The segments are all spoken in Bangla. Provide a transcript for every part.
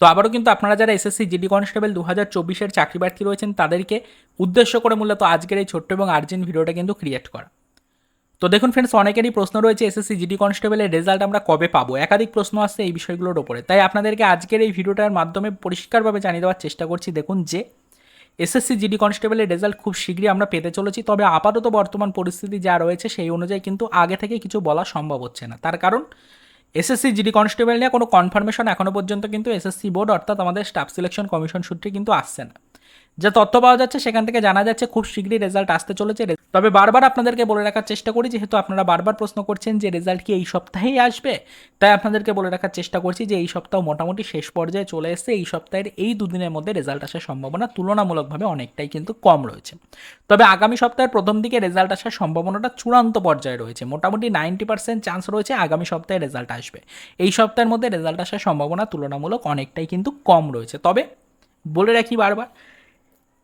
তো আবারও কিন্তু আপনারা যারা এসএসসি জিডি কনস্টেবল দু হাজার চব্বিশের চাকরি প্রার্থী রয়েছেন, তাদেরকে উদ্দেশ্য করে মূলত আজকের এই ছোট্ট এবং আর্জেন্ট ভিডিওটা কিন্তু ক্রিয়েট করা। তো দেখুন ফ্রেন্ডস অনেকেরই প্রশ্ন রয়েছে এসএসসি জিডি কনস্টেবলের রেজাল্ট আমরা কবে পাবো? একাধিক প্রশ্ন আসছে এই বিষয়গুলোর ওপরে। তাই আপনাদেরকে আজকের এই ভিডিওটার মাধ্যমে পরিষ্কারভাবে জানিয়ে দেওয়ার চেষ্টা করছি। দেখুন যে এসএসসি জিডি কনস্টেবলের রেজাল্ট খুব শীঘ্রই আমরা পেতে চলেছি, তবে আপাতত বর্তমান পরিস্থিতি যা রয়েছে সেই অনুযায়ী কিন্তু আগে থেকে কিছু বলা সম্ভব হচ্ছে না। তার কারণ এসএসসি জিডি কনস্টেবল নিয়ে কোনো কনফার্মেশন এখনও পর্যন্ত কিন্তু এসএসসি বোর্ড অর্থাৎ আমাদের স্টাফ সিলেকশন কমিশন সূত্রে কিন্তু আসছে না। যা তথ্য পাওয়া যাচ্ছে, সেখান থেকে জানা যাচ্ছে খুব শীঘ্রই রেজাল্ট আসতে চলেছে। তবে বারবার আপনাদেরকে বলে রাখার চেষ্টা করি, যেহেতু আপনারা বারবার প্রশ্ন করছেন যে রেজাল্ট কি এই সপ্তাহেই আসবে, তাই আপনাদেরকে বলে রাখার চেষ্টা করছি যে এই সপ্তাহ মোটামুটি শেষ পর্যায়ে চলে এসেছে। এই সপ্তাহের এই দুদিনের মধ্যে রেজাল্ট আসার সম্ভাবনা তুলনামূলকভাবে অনেকটাই কিন্তু কম রয়েছে। তবে আগামী সপ্তাহের প্রথম দিকে রেজাল্ট আসার সম্ভাবনাটা চূড়ান্ত পর্যায়ে রয়েছে। মোটামুটি নাইনটি পার্সেন্ট চান্স রয়েছে আগামী সপ্তাহে রেজাল্ট আসবে। এই সপ্তাহের মধ্যে রেজাল্ট আসার সম্ভাবনা তুলনামূলক অনেকটাই কিন্তু কম রয়েছে। তবে বলে রাখি বারবার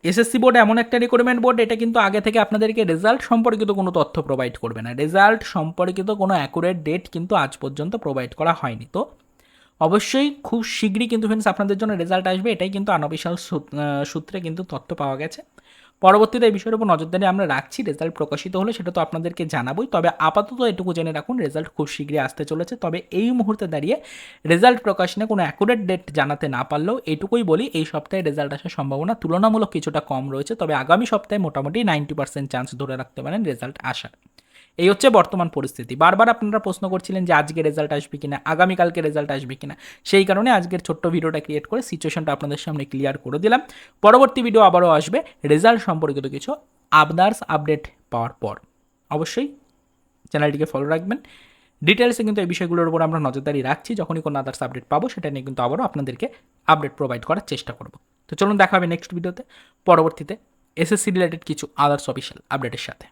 এসএসসি বোর্ড এমন একটা রিক্রুটমেন্ট বোর্ড এটা কিন্তু আগে থেকে আপনাদেরকে রেজাল্ট সম্পর্কিত কোনো তথ্য প্রোভাইড করবে না। রেজাল্ট সম্পর্কিত কোনো অ্যাকুরেট ডেট কিন্তু আজ পর্যন্ত প্রোভাইড করা হয়নি। তো অবশ্যই খুব শীঘ্রই কিন্তু ফ্রেন্ডস আপনাদের জন্য রেজাল্ট আসবে। এটাই কিন্তু আনঅফিসিয়াল সূত্রে কিন্তু তথ্য পাওয়া গেছে। পরবর্তীতে এই বিষয়ের উপর নজরদারি আমরা রাখছি রেজাল্ট প্রকাশিত হলে সেটা তো আপনাদেরকে জানাবই। তবে আপাতত এটুকু জেনে রাখুন রেজাল্ট খুব শীঘ্রই আসতে চলেছে। তবে এই মুহূর্তে দাঁড়িয়ে রেজাল্ট প্রকাশ নিয়ে কোনো অ্যাকুরেট ডেট জানাতে না পারলেও এটুকুই বলি, এই সপ্তাহে রেজাল্ট আসার সম্ভাবনা তুলনামূলক কিছুটা কম রয়েছে। তবে আগামী সপ্তাহে মোটামুটি নাইনটি পার্সেন্ট চান্স ধরে রাখতে পারেন রেজাল্ট আসার। এই হচ্ছে বর্তমান পরিস্থিতি। বারবার আপনারা প্রশ্ন করছিলেন যে আজকে রেজাল্ট আসবে কিনা, আগামীকালকে রেজাল্ট আসবে কিনা। সেই কারণে আজকের ছোট্ট ভিডিওটা ক্রিয়েট করে সিচুয়েশনটা আপনাদের সামনে ক্লিয়ার করে দিলাম। পরবর্তী ভিডিও আবারও আসবে রেজাল্ট সম্পর্কিত কিছু আবদার্স আপডেট পাওয়ার পর। অবশ্যই চ্যানেলটিকে ফলো রাখবেন। ডিটেলসে কিন্তু এই বিষয়গুলোর উপর আমরা নজরদারি রাখছি, যখনই কোনো আদার্স আপডেট পাবো, সেটা নিয়ে কিন্তু আবারও আপনাদেরকে আপডেট প্রোভাইড করার চেষ্টা করব। তো চলুন দেখা হবে নেক্সট ভিডিওতে পরবর্তীতে এসএসসি রিলেটেড কিছু আদার্স অফিসিয়াল আপডেটের সাথে।